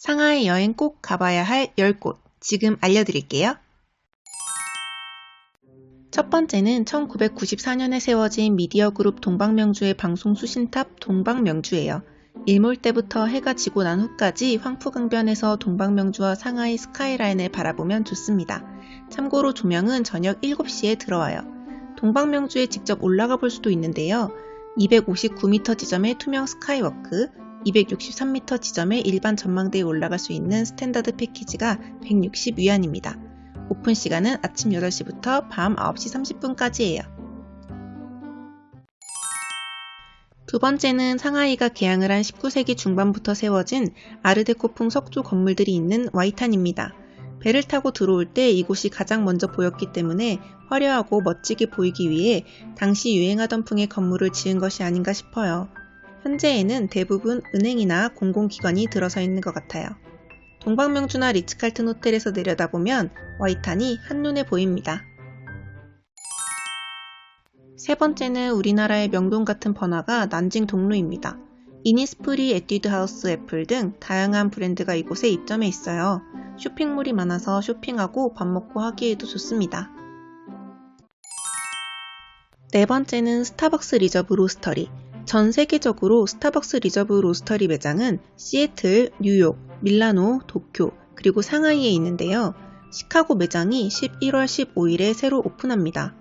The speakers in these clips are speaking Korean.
상하이 여행 꼭 가봐야 할 10곳 지금 알려드릴게요. 첫 번째는 1994년에 세워진 미디어 그룹 동방명주의 방송 수신탑 동방명주예요. 일몰 때부터 해가 지고 난 후까지 황푸강변에서 동방명주와 상하이 스카이라인을 바라보면 좋습니다. 참고로 조명은 저녁 7시에 들어와요. 동방명주에 직접 올라가 볼 수도 있는데요. 259m 지점의 투명 스카이워크, 263m 지점의 일반 전망대에 올라갈 수 있는 스탠다드 패키지가 160위안입니다. 오픈 시간은 아침 8시부터 밤 9시 30분까지예요. 두 번째는 상하이가 개항을 한 19세기 중반부터 세워진 아르데코풍 석조 건물들이 있는 와이탄입니다. 배를 타고 들어올 때 이곳이 가장 먼저 보였기 때문에 화려하고 멋지게 보이기 위해 당시 유행하던 풍의 건물을 지은 것이 아닌가 싶어요. 현재에는 대부분 은행이나 공공기관이 들어서 있는 것 같아요. 동방명주나 리츠칼튼 호텔에서 내려다보면 와이탄이 한눈에 보입니다. 세 번째는 우리나라의 명동 같은 번화가 난징 동로입니다. 이니스프리, 에뛰드 하우스, 애플 등 다양한 브랜드가 이곳에 입점해 있어요. 쇼핑몰이 많아서 쇼핑하고 밥 먹고 하기에도 좋습니다. 네 번째는 스타벅스 리저브 로스터리. 전 세계적으로 스타벅스 리저브 로스터리 매장은 시애틀, 뉴욕, 밀라노, 도쿄, 그리고 상하이에 있는데요. 시카고 매장이 11월 15일에 새로 오픈합니다.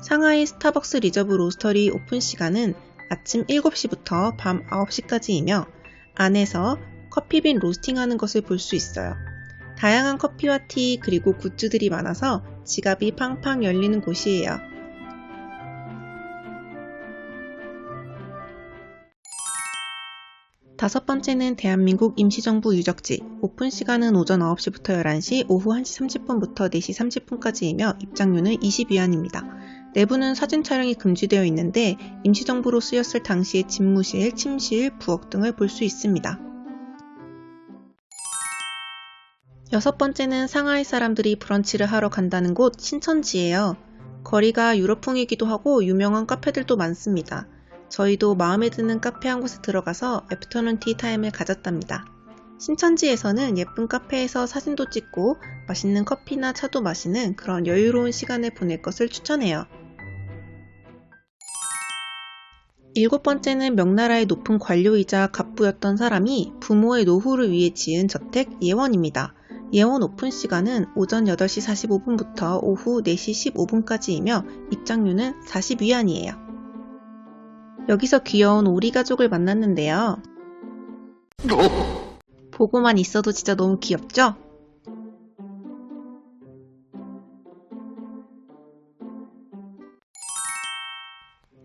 상하이 스타벅스 리저브 로스터리 오픈 시간은 아침 7시부터 밤 9시까지이며 안에서 커피빈 로스팅하는 것을 볼 수 있어요. 다양한 커피와 티 그리고 굿즈들이 많아서 지갑이 팡팡 열리는 곳이에요. 다섯 번째는 대한민국 임시정부 유적지. 오픈 시간은 오전 9시부터 11시, 오후 1시 30분부터 4시 30분까지이며 입장료는 20위안입니다. 내부는 사진 촬영이 금지되어 있는데 임시정부로 쓰였을 당시의 집무실, 침실, 부엌 등을 볼 수 있습니다. 여섯 번째는 상하이 사람들이 브런치를 하러 간다는 곳 신천지예요. 거리가 유럽풍이기도 하고 유명한 카페들도 많습니다. 저희도 마음에 드는 카페 한 곳에 들어가서 애프터눈 티 타임을 가졌답니다. 신천지에서는 예쁜 카페에서 사진도 찍고 맛있는 커피나 차도 마시는 그런 여유로운 시간을 보낼 것을 추천해요. 일곱 번째는 명나라의 높은 관료이자 갑부였던 사람이 부모의 노후를 위해 지은 저택 예원입니다. 예원 오픈 시간은 오전 8시 45분부터 오후 4시 15분까지이며 입장료는 40위안이에요. 여기서 귀여운 오리 가족을 만났는데요. 보고만 있어도 진짜 너무 귀엽죠?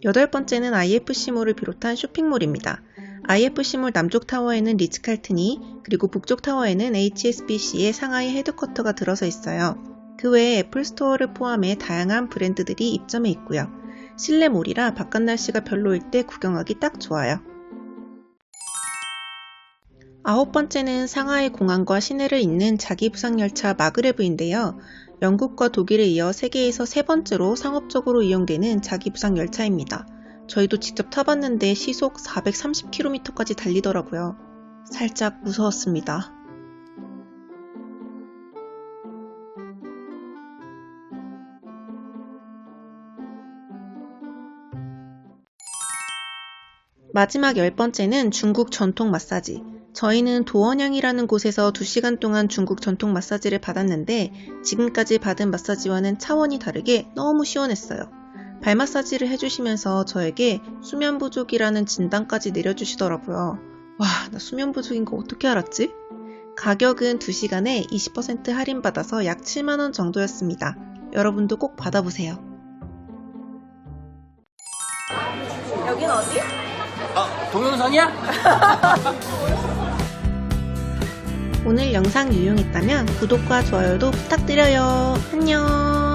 여덟 번째는 IFC몰을 비롯한 쇼핑몰입니다. IFC몰 남쪽 타워에는 리츠칼튼이 그리고 북쪽 타워에는 HSBC의 상하이 헤드쿼터가 들어서 있어요. 그 외에 애플스토어를 포함해 다양한 브랜드들이 입점해 있고요. 실내몰이라 바깥 날씨가 별로일 때 구경하기 딱 좋아요. 아홉 번째는 상하이 공항과 시내를 잇는 자기부상열차 마그레브인데요. 영국과 독일에 이어 세계에서 세 번째로 상업적으로 이용되는 자기부상열차입니다. 저희도 직접 타봤는데 시속 430km까지 달리더라고요. 살짝 무서웠습니다. 마지막 열 번째는 중국 전통 마사지. 저희는 도원양이라는 곳에서 2시간 동안 중국 전통 마사지를 받았는데 지금까지 받은 마사지와는 차원이 다르게 너무 시원했어요. 발 마사지를 해주시면서 저에게 수면 부족이라는 진단까지 내려주시더라고요. 와, 나 수면 부족인 거 어떻게 알았지? 가격은 2시간에 20% 할인받아서 약 7만원 정도였습니다. 여러분도 꼭 받아보세요. 여긴 어디? 아, 동영상이야? 오늘 영상 유용했다면 구독과 좋아요도 부탁드려요. 안녕!